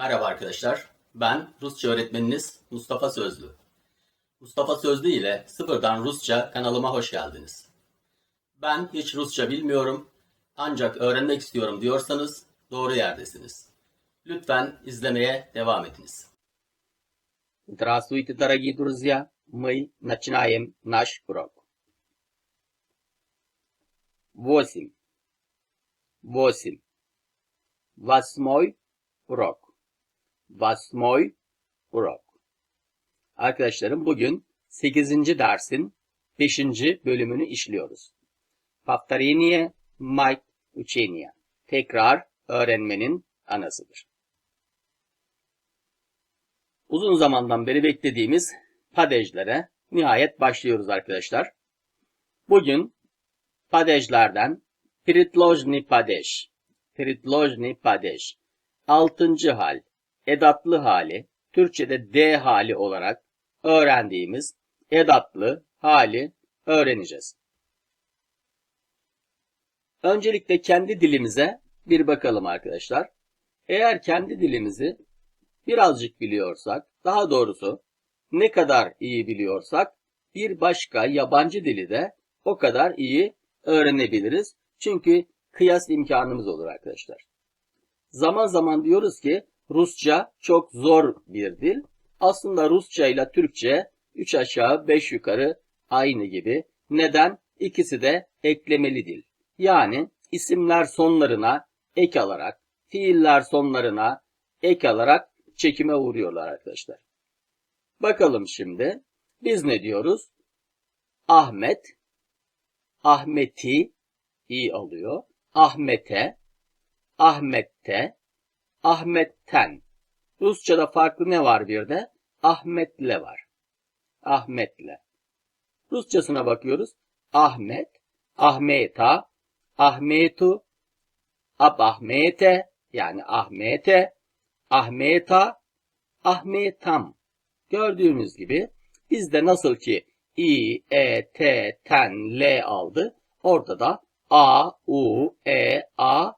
Merhaba arkadaşlar. Ben Rusça öğretmeniniz Mustafa Sözlü. Mustafa Sözlü ile Sıfırdan Rusça kanalıma hoş geldiniz. Ben hiç Rusça bilmiyorum ancak öğrenmek istiyorum diyorsanız doğru yerdesiniz. Lütfen izlemeye devam ediniz. Здравствуйте, дорогие друзья! Мы начинаем наш урок. Восемь. Восемь. Восьмой урок. Vasmoy Urok. Arkadaşlarım bugün 8. dersin 5. bölümünü işliyoruz. Paftariniye Mike Uchenia. Tekrar öğrenmenin anasıdır. Uzun zamandan beri beklediğimiz padejlere nihayet başlıyoruz arkadaşlar. Bugün padejlerden Pritlojni Padej, Pritlojni Padej, 6. hal, edatlı hali, Türkçe'de D hali olarak öğrendiğimiz edatlı hali öğreneceğiz. Öncelikle kendi dilimize bir bakalım arkadaşlar. Eğer kendi dilimizi birazcık biliyorsak, daha doğrusu ne kadar iyi biliyorsak bir başka yabancı dili de o kadar iyi öğrenebiliriz. Çünkü kıyas imkanımız olur arkadaşlar. Zaman zaman diyoruz ki Rusça çok zor bir dil. Aslında Rusça ile Türkçe 3 aşağı 5 yukarı aynı gibi. Neden? İkisi de eklemeli dil. Yani isimler sonlarına ek alarak, fiiller sonlarına ek alarak çekime uğruyorlar arkadaşlar. Bakalım şimdi biz ne diyoruz? Ahmet, Ahmet'i iyi alıyor. Ahmet'e, Ahmet'te, Ahmet'ten. Rusçada farklı ne var bir de? Ahmet'le var. Ahmet'le. Rusçasına bakıyoruz. Ahmet, Ahmeta, Ahmetu, Ab Ahmete yani Ahmete, Ahmeta, Ahmetam. Gördüğünüz gibi bizde nasıl ki i, e, t, ten, l aldı. Orada da a, u, e, a,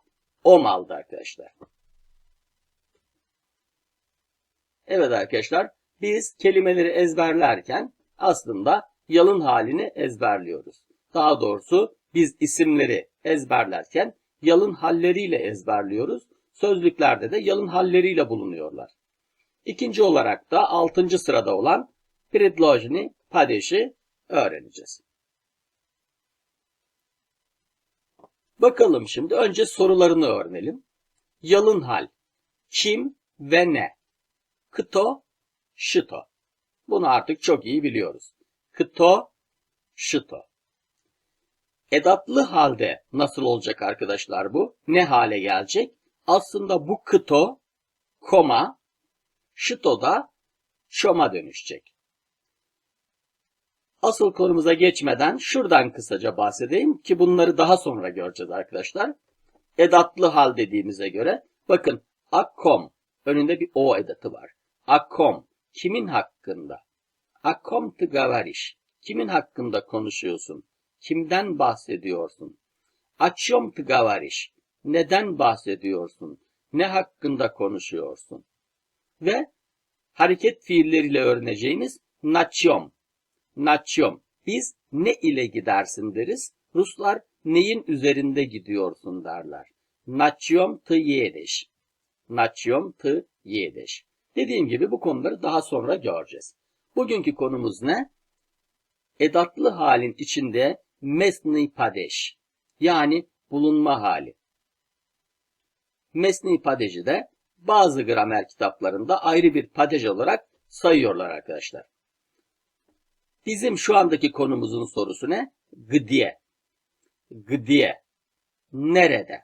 om aldı arkadaşlar. Evet arkadaşlar biz kelimeleri ezberlerken aslında yalın halini ezberliyoruz. Daha doğrusu biz isimleri ezberlerken yalın halleriyle ezberliyoruz. Sözlüklerde de yalın halleriyle bulunuyorlar. İkinci olarak da altıncı sırada olan Pridlojny Padeş'i öğreneceğiz. Bakalım şimdi önce sorularını öğrenelim. Yalın hal. Kim ve ne? Kto, şito. Bunu artık çok iyi biliyoruz. Kto, şito. Edatlı halde nasıl olacak arkadaşlar bu? Ne hale gelecek? Aslında bu kıto, koma, şito da şoma dönüşecek. Asıl konumuza geçmeden şuradan kısaca bahsedeyim ki bunları daha sonra göreceğiz arkadaşlar. Edatlı hal dediğimize göre bakın akkom önünde bir o edatı var. Akkom kimin hakkında? Akkom tıgavariş kimin hakkında konuşuyorsun? Kimden bahsediyorsun? Açyom tıgavariş neden bahsediyorsun? Ne hakkında konuşuyorsun? Ve hareket fiilleriyle öğreneceğimiz naçyom. Naçyom. Biz ne ile gidersin deriz. Ruslar neyin üzerinde gidiyorsun derler. Naçyom tı yedeş. Naçyom tı yedeş. Dediğim gibi bu konuları daha sonra göreceğiz. Bugünkü konumuz ne? Edatlı halin içinde mesni padeş. Yani bulunma hali. Mesni padeci de bazı gramer kitaplarında ayrı bir padej olarak sayıyorlar arkadaşlar. Bizim şu andaki konumuzun sorusu ne? Gıdiye. Gıdiye. Nerede?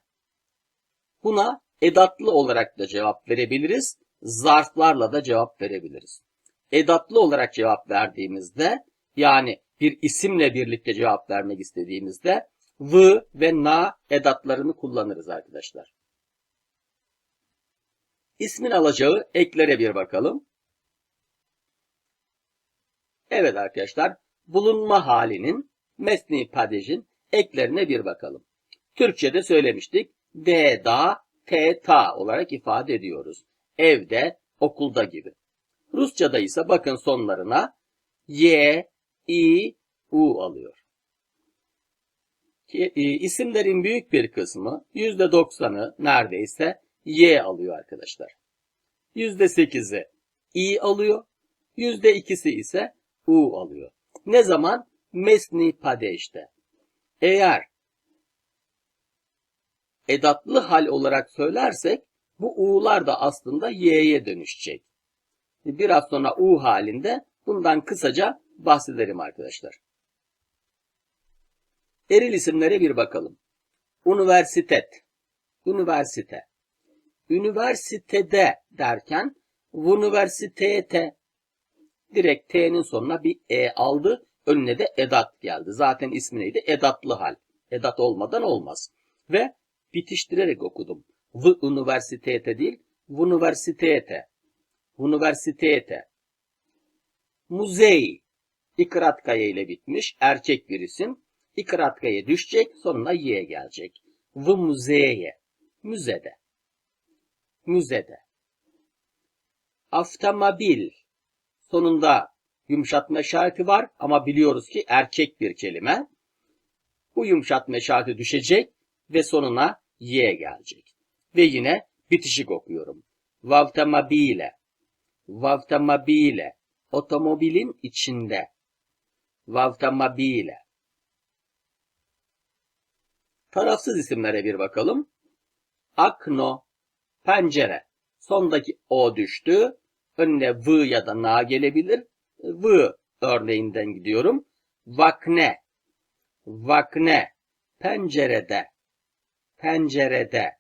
Buna edatlı olarak da cevap verebiliriz. Zarflarla da cevap verebiliriz. Edatlı olarak cevap verdiğimizde yani bir isimle birlikte cevap vermek istediğimizde v ve na edatlarını kullanırız arkadaşlar. İsmin alacağı eklere bir bakalım. Evet arkadaşlar, bulunma halinin mesni padejin eklerine bir bakalım. Türkçe'de söylemiştik. D, da, T, ta olarak ifade ediyoruz. Evde, okulda gibi. Rusçada ise bakın sonlarına y, i, u alıyor. E, isimlerin büyük bir kısmı %90'ı neredeyse y alıyor arkadaşlar. %8'i i alıyor. %2'si ise u alıyor. Ne zaman? Mesni padeşte. Eğer edatlı hal olarak söylersek bu u'lar da aslında y'ye dönüşecek. Biraz sonra u halinde bundan kısaca bahsederim arkadaşlar. Eril isimlere bir bakalım. Üniversitet, üniversite. Üniversitede derken üniversitete direkt T'nin sonuna bir E aldı. Önüne de edat geldi. Zaten ismi neydi? Edatlı hal. Edat olmadan olmaz. Ve bitiştirerek okudum. V üniversitete değil, üniversitete. Üniversitete. Muzey. İkratkaya ile bitmiş. Erkek bir isim. İkratkaya düşecek. Sonuna Y gelecek. V muzeye. Müzede. Müzede. Avtomobil. Sonunda yumuşatma işareti var ama biliyoruz ki erkek bir kelime. Bu yumuşatma işareti düşecek ve sonuna Y gelecek. Ve yine bitişik okuyorum. Vavtamobile. Vavtamobile. Otomobilin içinde. Vavtamobile. Tarafsız isimlere bir bakalım. Akno. Pencere. Sondaki O düştü. Önüne V ya da Na gelebilir. V örneğinden gidiyorum. Vakne. Vakne. Pencerede. Pencerede.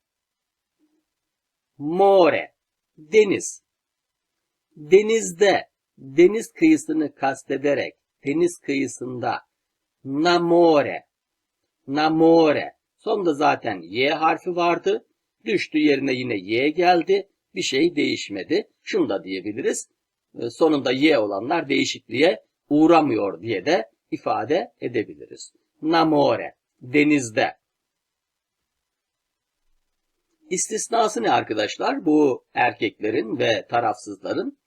More. Deniz. Denizde. Deniz kıyısını kastederek. Deniz kıyısında. Namore. Namore. Sonunda zaten Y harfi vardı. Düştü yerine yine Y geldi. Bir şey değişmedi. Şunu da diyebiliriz. E, Sonunda Y olanlar değişikliğe uğramıyor diye de ifade edebiliriz. Namore. Denizde. İstisnası ne arkadaşlar? Bu erkeklerin ve tarafsızların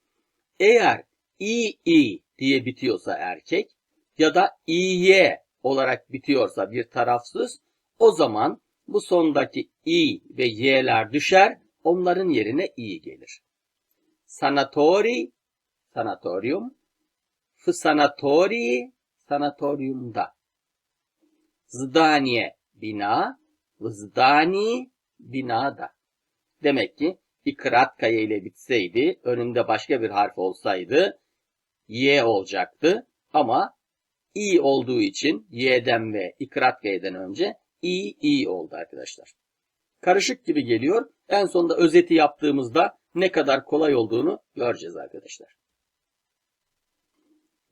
eğer i i diye bitiyorsa erkek ya da iy olarak bitiyorsa bir tarafsız o zaman bu sondaki i ve y'ler düşer onların yerine i gelir. Sanatori, sanatorium, f sanatori, sanatoryumda. Zdaniye, bina, zdani, binada. Demek ki ikratkaya ile bitseydi, önünde başka bir harf olsaydı, y olacaktı. Ama i olduğu için y'den ve ikratkaya'dan önce i, i oldu arkadaşlar. Karışık gibi geliyor. En sonunda özeti yaptığımızda ne kadar kolay olduğunu göreceğiz arkadaşlar.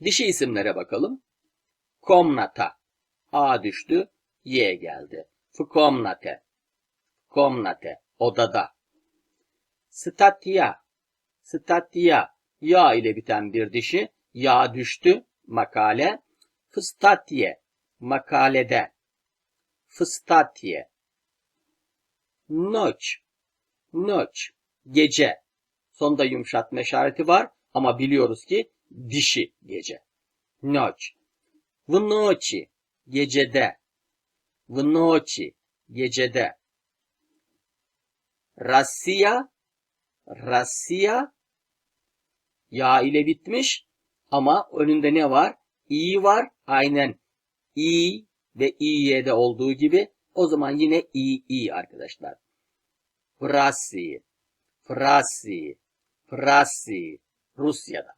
Dişi isimlere bakalım. Komnata. A düştü. Y geldi. Fkomnate komnate, odada. Statia, statia, ya ile biten bir dişi, ya düştü, makale. Fıstatiye, makalede. Fıstatiye. Noç, noç, gece. Sonda yumuşatma işareti var ama biliyoruz ki dişi gece. Noç. Vnoçi, gecede. Vnoçi, gecede. Rasya, Rasya ya ile bitmiş ama önünde ne var? İ var. Aynen İ ve İ'ye de olduğu gibi o zaman yine İ, İ arkadaşlar. Frasi, Frasi, Frasi Rusya'da.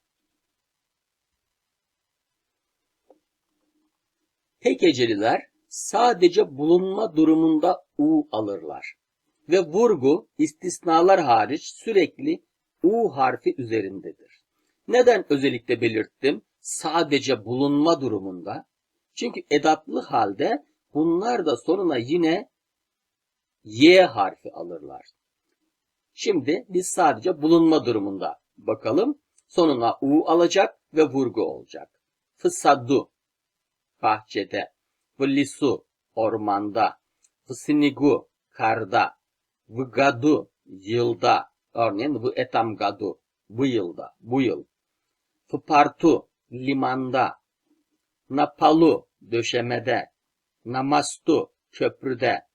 Pekeceliler sadece bulunma durumunda U alırlar. Ve vurgu istisnalar hariç sürekli U harfi üzerindedir. Neden özellikle belirttim? Sadece bulunma durumunda. Çünkü edatlı halde bunlar da sonuna yine Y harfi alırlar. Şimdi biz sadece bulunma durumunda bakalım. Sonuna U alacak ve vurgu olacak. Fısadu bahçede. Vlisu ormanda. Fısinigu karda. Vgadu yılda. Örneğin bu etam gadu. Bu yılda. Bu yıl. Fıpartu. Limanda. Napalu. Döşemede. Namastu. Köprüde.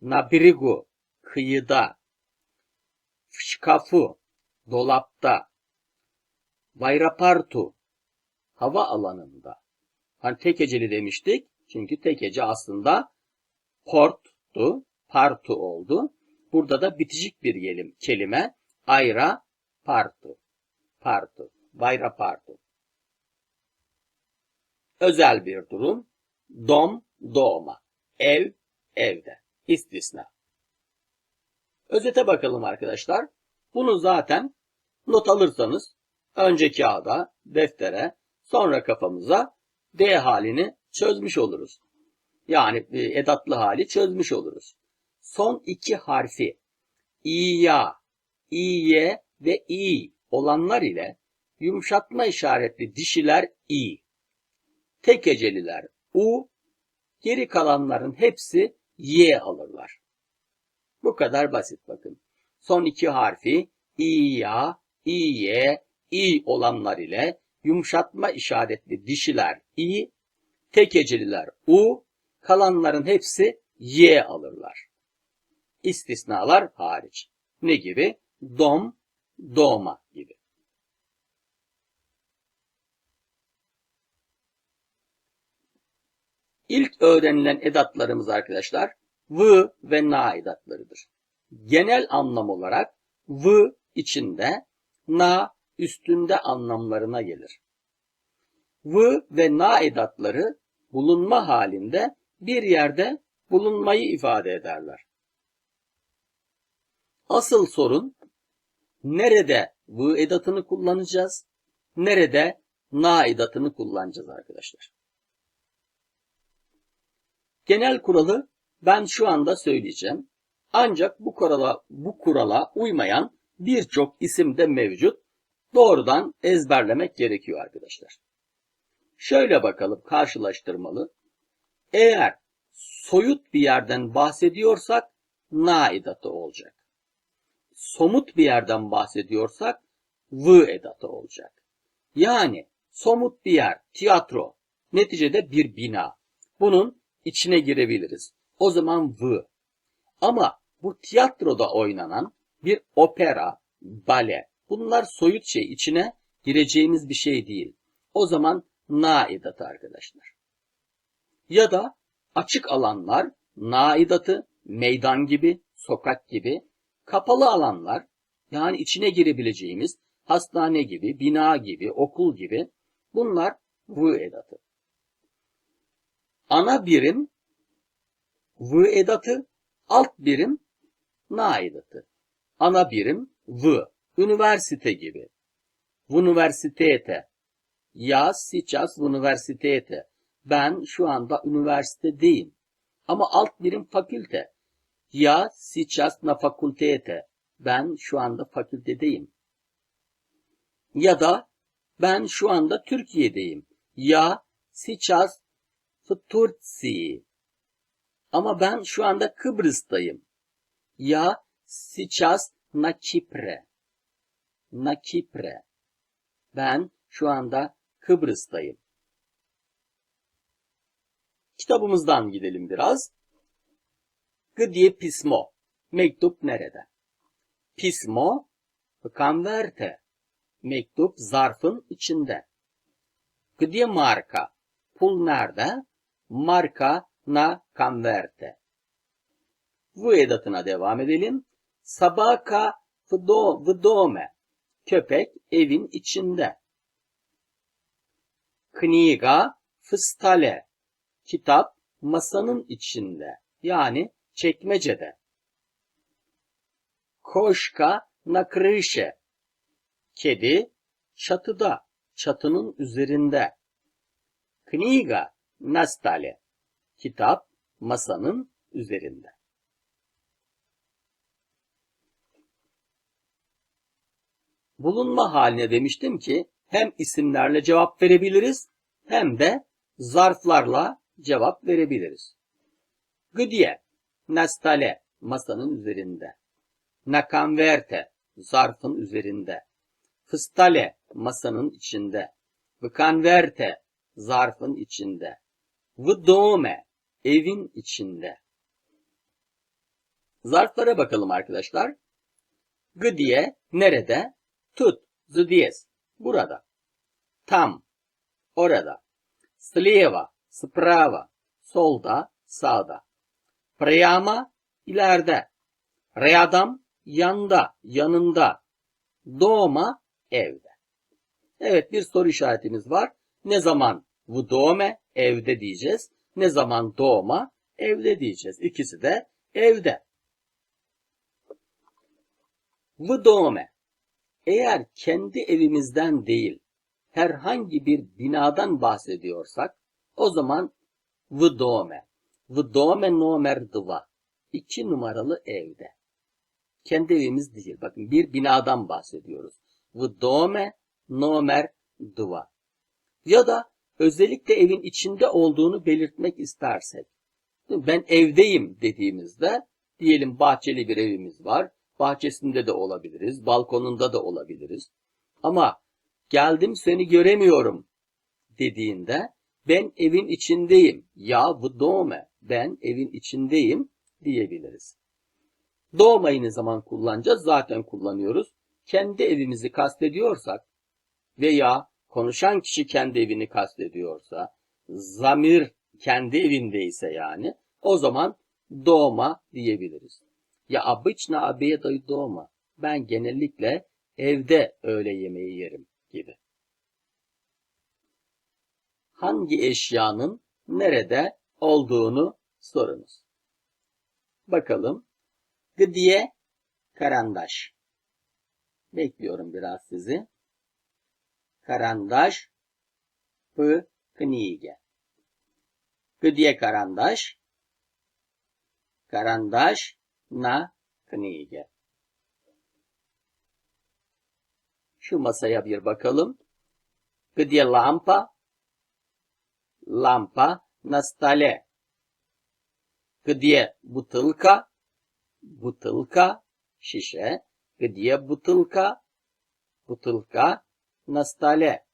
Nabirigu. Kıyıda. Fışkafu. Dolapta. Bayrapartu. Hava alanında. Hani tekeceli demiştik. Çünkü tekece aslında porttu, partu oldu. Burada da bitişik bir gelim, kelime ayra partu, partu, bayra partu. Özel bir durum, dom, doğma, ev, evde, istisna. Özete bakalım arkadaşlar. Bunu zaten not alırsanız önce kağıda, deftere, sonra kafamıza D halini çözmüş oluruz. Yani e, edatlı hali çözmüş oluruz. Son iki harfi İya, İye ve İ olanlar ile yumuşatma işaretli dişiler İ. Tek heceliler U, geri kalanların hepsi Y alırlar. Bu kadar basit bakın. Son iki harfi İya, İye, İ olanlar ile yumuşatma işaretli dişiler İ, tek heceliler U, kalanların hepsi Y alırlar. İstisnalar hariç. Ne gibi? Dom, doğma gibi. İlk öğrenilen edatlarımız arkadaşlar v ve na edatlarıdır. Genel anlam olarak v içinde, na üstünde anlamlarına gelir. V ve na edatları bulunma halinde bir yerde bulunmayı ifade ederler. Asıl sorun nerede v edatını kullanacağız, nerede na edatını kullanacağız arkadaşlar. Genel kuralı ben şu anda söyleyeceğim. Ancak bu kurala, bu kurala uymayan birçok isim de mevcut. Doğrudan ezberlemek gerekiyor arkadaşlar. Şöyle bakalım karşılaştırmalı. Eğer soyut bir yerden bahsediyorsak na edatı olacak. Somut bir yerden bahsediyorsak v edatı olacak. Yani somut bir yer, tiyatro, neticede bir bina. Bunun içine girebiliriz. O zaman v. Ama bu tiyatroda oynanan bir opera, bale, bunlar soyut şey, içine gireceğimiz bir şey değil. O zaman na edatı arkadaşlar. Ya da açık alanlar na edatı, meydan gibi, sokak gibi, kapalı alanlar yani içine girebileceğimiz hastane gibi, bina gibi, okul gibi bunlar v edatı. Ana birim v edatı, alt birim na edatı. Ana birim v, üniversite gibi. Universitete, ya сейчас в университете. Ben şu anda üniversitedeyim. Ama alt birim fakülte. Ya сейчас на факультете. Ben şu anda fakültedeyim. Ya da ben şu anda Türkiye'deyim. Ya сейчас в Турции. Ama ben şu anda Kıbrıs'tayım. Ya сейчас на Кипре. На Кипре. Ben şu anda Kıbrıs'tayım. Kitabımızdan gidelim biraz. Gıdiye pismo. Mektup nerede? Pismo, converte. Mektup zarfın içinde. Gıdiye marka. Pul nerede? Marka na converte. Bu edatına devam edelim. Sabaka vdo, vdome. Köpek evin içinde. Kniga fıstale. Kitap masanın içinde. Yani çekmecede. Koşka na krışı. Kedi çatıda, çatının üzerinde. Kniga na stale. Kitap masanın üzerinde. Bulunma haline demiştim ki hem isimlerle cevap verebiliriz hem de zarflarla cevap verebiliriz. Gıdiye, nastale, masanın üzerinde. Na converte, zarfın üzerinde. Fıstale masanın içinde. Vkanverte zarfın içinde. Vdome evin içinde. Zarflara bakalım arkadaşlar. G diye nerede? Tut, zdiyes, burada. Tam, orada. Sleva, sprava, solda, sağda. Priyama, ileride. Reyadam, yanda, yanında. Doğma, evde. Evet bir soru işaretimiz var. Ne zaman vdome, evde diyeceğiz. Ne zaman doğma, evde diyeceğiz. İkisi de evde. Vdome. Eğer kendi evimizden değil, herhangi bir binadan bahsediyorsak, o zaman vdome. Vdome nomer dva. İki numaralı evde. Kendi evimiz değil. Bakın bir binadan bahsediyoruz. Vdome nomer dva. Ya da özellikle evin içinde olduğunu belirtmek istersek. Ben evdeyim dediğimizde diyelim bahçeli bir evimiz var. Bahçesinde de olabiliriz, balkonunda da olabiliriz. Ama geldim seni göremiyorum dediğinde ben evin içindeyim. Ya bu doğme ben evin içindeyim diyebiliriz. Doğmayı ne zaman kullanacağız? Zaten kullanıyoruz. Kendi evimizi kastediyorsak veya konuşan kişi kendi evini kastediyorsa, zamir kendi evindeyse yani o zaman doğma diyebiliriz. Ya abıçna abiye dayı doğma. Ben genellikle evde öğle yemeği yerim gibi. Hangi eşyanın nerede olduğunu sorumuz. Bakalım. Gıdiye Karandaş. Bekliyorum biraz sizi. Karandaş Hı Knige. Gıdiye Karandaş Karandaş Na Knige. Şu masaya bir bakalım. Gıdiye Lampa Lampa na stole. Где бутылка? Бутылка, şişe. Где бутылка? Бутылка на столе.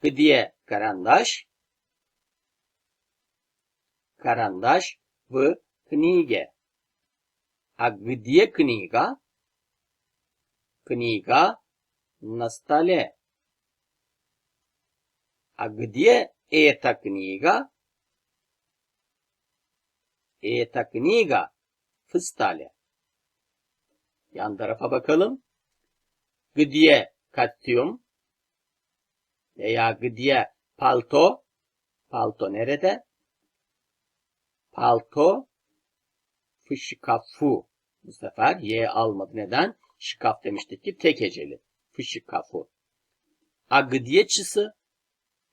Где карандаш? Карандаш в книге. А где книга? Книга на столе. А где эта книга? Эта книга в столе. Yan tarafa bakalım. Где костюм? Veya где palto? Palto nerede? Palto в şikafu. Bu sefer Y almadı. Neden? Şikaf demiştik ki tek heceli. В şikafu. A где çısı?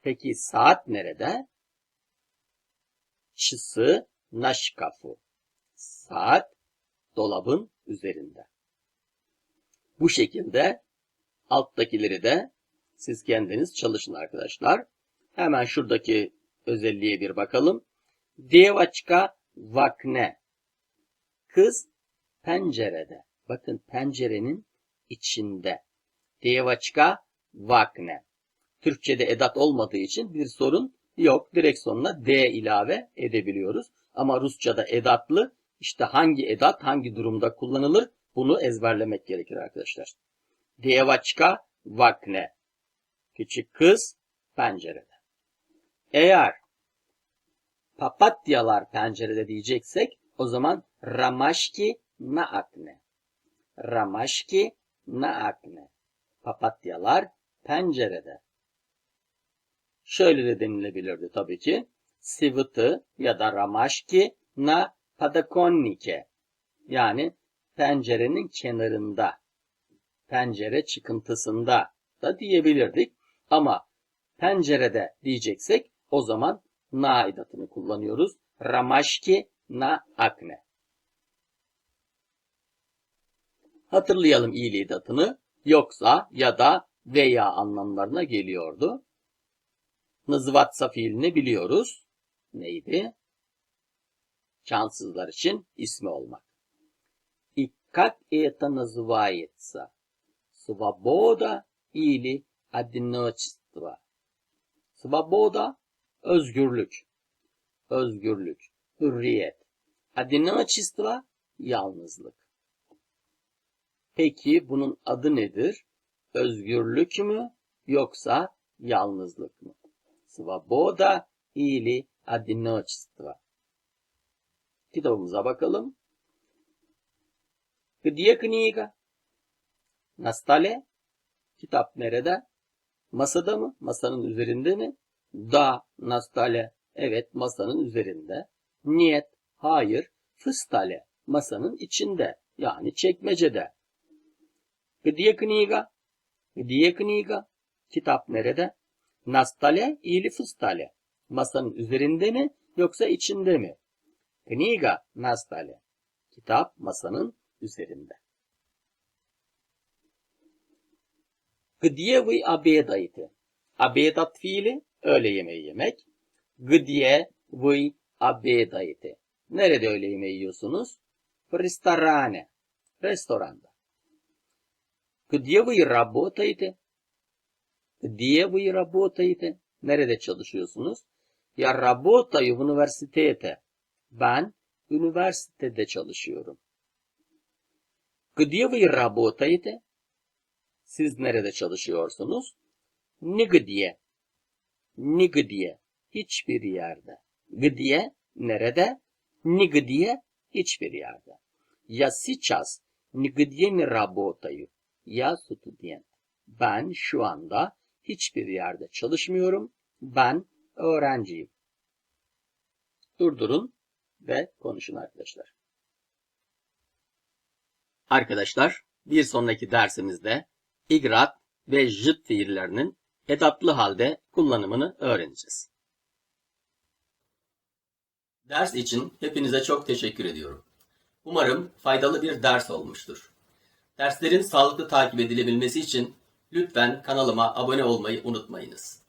Peki saat nerede? Çısı na şikafu. Saat dolabın üzerinde. Bu şekilde alttakileri de siz kendiniz çalışın arkadaşlar. Hemen şuradaki özelliğe bir bakalım. Devaçka vakne. Kız pencerede. Bakın pencerenin içinde. Devaçka vakne. Türkçe'de edat olmadığı için bir sorun yok. Direkt sonuna D ilave edebiliyoruz. Ama Rusça'da edatlı. İşte hangi edat hangi durumda kullanılır bunu ezberlemek gerekir arkadaşlar. Devaçka vakne. Küçük kız pencerede. Eğer papatyalar pencerede diyeceksek o zaman ramaşki na akne. Ramaşki na akne. Papatyalar pencerede. Şöyle de denilebilirdi tabii ki. Sivıtı ya da ramaşki na padakonnike. Yani pencerenin kenarında, pencere çıkıntısında da diyebilirdik. Ama pencerede diyeceksek o zaman na edatını kullanıyoruz. Ramaşki na akne. Hatırlayalım iyiliği edatını. Yoksa ya da veya anlamlarına geliyordu. Nızvatsa fiilini biliyoruz Neydi? Şanssızlar için ismi olmak. Как это называется? Свобода или одиночество? Свобоda özgürlük. Özgürlük, hürriyet. Одиночество yalnızlık. Peki bunun adı nedir? Özgürlük mü yoksa yalnızlık mı? Svoboda или одиночество. Kitabımıza bakalım. Где книга? На столе. Kitap nerede? Masada mı? Masanın üzerinde mi? Da, на столе. Evet, masanın üzerinde. Нет, hayır. В столе. Masanın içinde. Yani çekmecede. Где книга? Где книга? Kitap nerede? На столе или в столе? Masanın üzerinde mi yoksa içinde mi? Книга на столе. Kitap masanın üzerinde. Где вы обедаете? Обедать fiili öğle yemeği yemek. Где вы обедаете? Nerede öğle yemeği yiyorsunuz? В ресторане. Restoranda. Где вы работаете? Где вы работаете? Nerede çalışıyorsunuz? Я работаю в университете. Ben üniversitede çalışıyorum. Где вы работаете? Siz nerede çalışıyorsunuz? Nigdiye. Nigdiye. Hiçbir yerde. Gdiye nerede? Nigdiye hiçbir yerde. Я сейчас нигде не работаю. Я студент. Ben şu anda hiçbir yerde çalışmıyorum. Ben öğrenciyim. Durdurun ve konuşun arkadaşlar. Arkadaşlar bir sonraki dersimizde igrat ve jıt fiillerinin edatlı halde kullanımını öğreneceğiz. Ders için hepinize çok teşekkür ediyorum. Umarım faydalı bir ders olmuştur. Derslerin sağlıklı takip edilebilmesi için lütfen kanalıma abone olmayı unutmayınız.